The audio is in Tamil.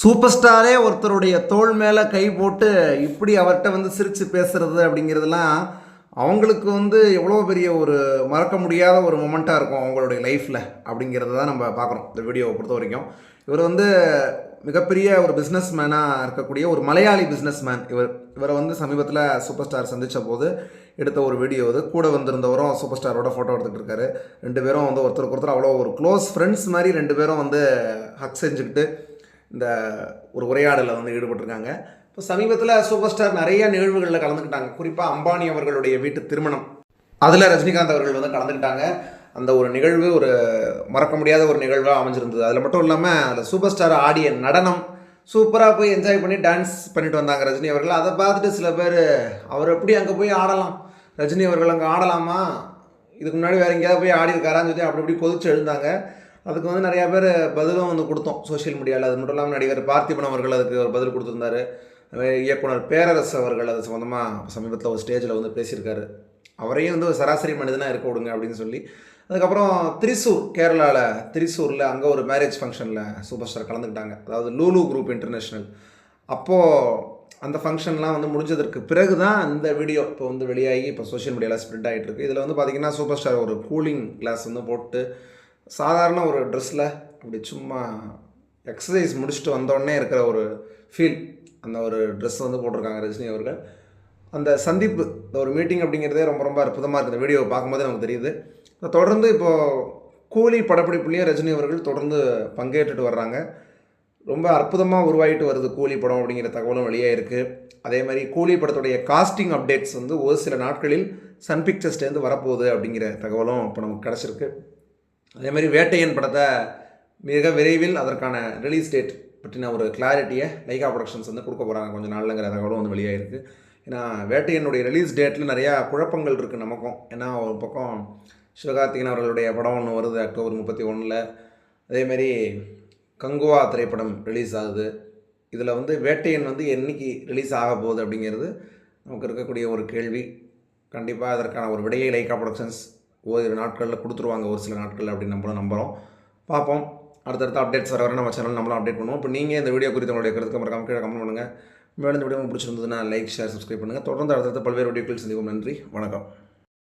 சூப்பர் ஸ்டாரே ஒருத்தருடைய தோல் மேலே கை போட்டு இப்படி அவர்கிட்ட வந்து சிரித்து பேசுகிறது அப்படிங்கிறதுலாம் அவங்களுக்கு வந்து எவ்வளோ பெரிய ஒரு மறக்க முடியாத ஒரு மொமெண்ட்டாக இருக்கும் அவங்களுடைய லைஃப்பில் அப்படிங்கிறத தான் நம்ம பார்க்குறோம். இந்த வீடியோவை பொறுத்த வரைக்கும். இவர் வந்து மிகப்பெரிய ஒரு பிஸ்னஸ் மேனாக இருக்கக்கூடிய ஒரு மலையாளி பிஸ்னஸ் மேன் இவர் இவரை வந்து சமீபத்தில் சூப்பர் ஸ்டார் சந்தித்த போது எடுத்த ஒரு வீடியோ இது. கூட வந்திருந்தவரும் சூப்பர் ஸ்டாரோட ஃபோட்டோ எடுத்துகிட்டு இருக்காரு. ரெண்டு பேரும் வந்து ஒருத்தருக்கு ஒருத்தர் அவ்வளோ ஒரு க்ளோஸ் ஃப்ரெண்ட்ஸ் மாதிரி ரெண்டு பேரும் வந்து ஹக் செஞ்சுக்கிட்டு இந்த ஒரு உரையாடலில் வந்து ஈடுபட்டிருக்காங்க. இப்போ சமீபத்தில் சூப்பர் ஸ்டார் நிறைய நிகழ்வுகளில் கலந்துக்கிட்டாங்க. குறிப்பாக அம்பானி அவர்களுடைய வீட்டு திருமணம். அதில் ரஜினிகாந்த் அவர்கள் வந்து கலந்துக்கிட்டாங்க. அந்த ஒரு நிகழ்வு ஒரு மறக்க முடியாத ஒரு நிகழ்வாக அமைஞ்சிருந்தது. அதில் மட்டும் இல்லாமல் அதில் சூப்பர் ஸ்டார் ஆடிய நடனம் சூப்பராக போய் என்ஜாய் பண்ணி டான்ஸ் பண்ணிட்டு வந்தாங்க ரஜினி அவர்கள். அதை பார்த்துட்டு சில பேர் அவர் எப்படி அங்கே போய் ஆடலாம்? ரஜினி அவர்கள் அங்கே ஆடலாமா? இதுக்கு முன்னாடி வேறு எங்கேயாவது போய் ஆடி இருக்காரான்னு சொல்லி அப்படி இப்படி கொதிச்சு எழுந்தாங்க. அதுக்கு வந்து நிறையா பேர் பதிலும் வந்து கொடுத்தோம் சோஷியல் மீடியாவில் அது மட்டும் இல்லாமல் நடிகர் பார்த்திபன் அவர்கள் அதுக்கு ஒரு பதில் கொடுத்துருந்தாரு. இயக்குனர் பேரரசு அவர்கள் அது சம்மந்தமாக சமீபத்தில் ஒரு ஸ்டேஜில் வந்து பேசியிருக்காரு. அவரையும் வந்து ஒரு சராசரி மனிதனாக இருக்க விடுங்க அப்படின்னு சொல்லி. அதுக்கப்புறம் திரிசூர் கேரளாவில் திரிசூரில் அங்கே ஒரு மேரேஜ் ஃபங்க்ஷனில் சூப்பர் ஸ்டார் கலந்துக்கிட்டாங்க. அதாவது லூலு குரூப் இன்டர்நேஷ்னல் அப்போது அந்த ஃபங்க்ஷன்லாம் வந்து முடிஞ்சதற்கு பிறகு தான் இந்த வீடியோ இப்போ வந்து வெளியாகி இப்போ சோஷியல் மீடியாவில் ஸ்ப்ரெட் ஆகிட்டு இருக்கு இதில் வந்து பார்த்திங்கன்னா சூப்பர் ஸ்டார் ஒரு கூலிங் கிளாஸ் வந்து போட்டு சாதாரண ஒரு ட்ரெஸ்ஸில் அப்படி சும்மா எக்ஸசைஸ் முடிச்சுட்டு வந்தோடனே இருக்கிற ஒரு ஃபீல் அந்த ஒரு ட்ரெஸ் வந்து போட்டிருக்காங்க ரஜினி அவர்கள். அந்த சந்திப்பு இந்த ஒரு மீட்டிங் அப்படிங்கிறதே ரொம்ப ரொம்ப அற்புதமாக இருக்குது. இந்த வீடியோவை பார்க்கும்போது நமக்கு தெரியுது. தொடர்ந்து இப்போது கூலி படப்பிடிப்புலேயே ரஜினி அவர்கள் தொடர்ந்து பங்கேற்றுட்டு வர்றாங்க. ரொம்ப அற்புதமாக உருவாகிட்டு வருது கூலி படம் அப்படிங்கிற தகவலும் வெளியே இருக்குது அதே மாதிரி கூலி படத்துடைய காஸ்டிங் அப்டேட்ஸ் வந்து ஒரு சில நாட்களில் சன் பிக்சர்ஸ்லேருந்து வரப்போகுது அப்படிங்கிற தகவலும் இப்போ நமக்கு கிடச்சிருக்கு. அதே மாதிரி வேட்டையன் படத்தை மிக விரைவில் அதற்கான ரிலீஸ் டேட் பற்றின ஒரு கிளாரிட்டியை லைகா ப்ரொடக்ஷன்ஸ் வந்து கொடுக்க போகிறாங்க கொஞ்சம் நாளுங்கிற தகவலும் வந்து வெளியாகிருக்கு ஏன்னா வேட்டையனுடைய ரிலீஸ் டேட்டில் நிறையா குழப்பங்கள் இருக்குது நமக்கும். ஏன்னா ஒரு பக்கம் சிவகார்த்திகன் அவர்களுடைய படம் ஒன்று வருது அக்டோபர் முப்பத்தி ஒன்றில் அதேமாரி கங்குவா திரைப்படம் ரிலீஸ் ஆகுது. இதில் வந்து வேட்டையன் வந்து என்னைக்கு ரிலீஸ் ஆக போகுது அப்படிங்கிறது நமக்கு இருக்கக்கூடிய ஒரு கேள்வி. கண்டிப்பாக அதற்கான ஒரு விடையை லைக்கா ப்ரொடக்ஷன்ஸ் ஓரிரு நாட்களில் கொடுத்துருவாங்க. ஒரு சில நாட்களில் அப்படின்னு நம்மளும் நம்புகிறோம் பார்ப்போம். அடுத்தடுத்த அப்டேட்ஸ் வர வர நம்ம சேனல் நம்மளும் அப்டேட் பண்ணுவோம். இப்போ நீங்கள் இந்த வீடியோ குறித்து உங்களுடைய கருத்துக்கு மறக்காம கீழே கமெண்ட் பண்ணுங்கள் மேலும் இந்த வீடியோ உங்களுக்கு பிடிச்சிருந்ததுன்னா லைக் ஷேர் சப்ஸ்கிரைப் பண்ணுங்கள் தொடர்ந்து அடுத்தடுத்த பல்வேறு வீடியோக்கள் சந்திக்கும் நன்றி. வணக்கம்.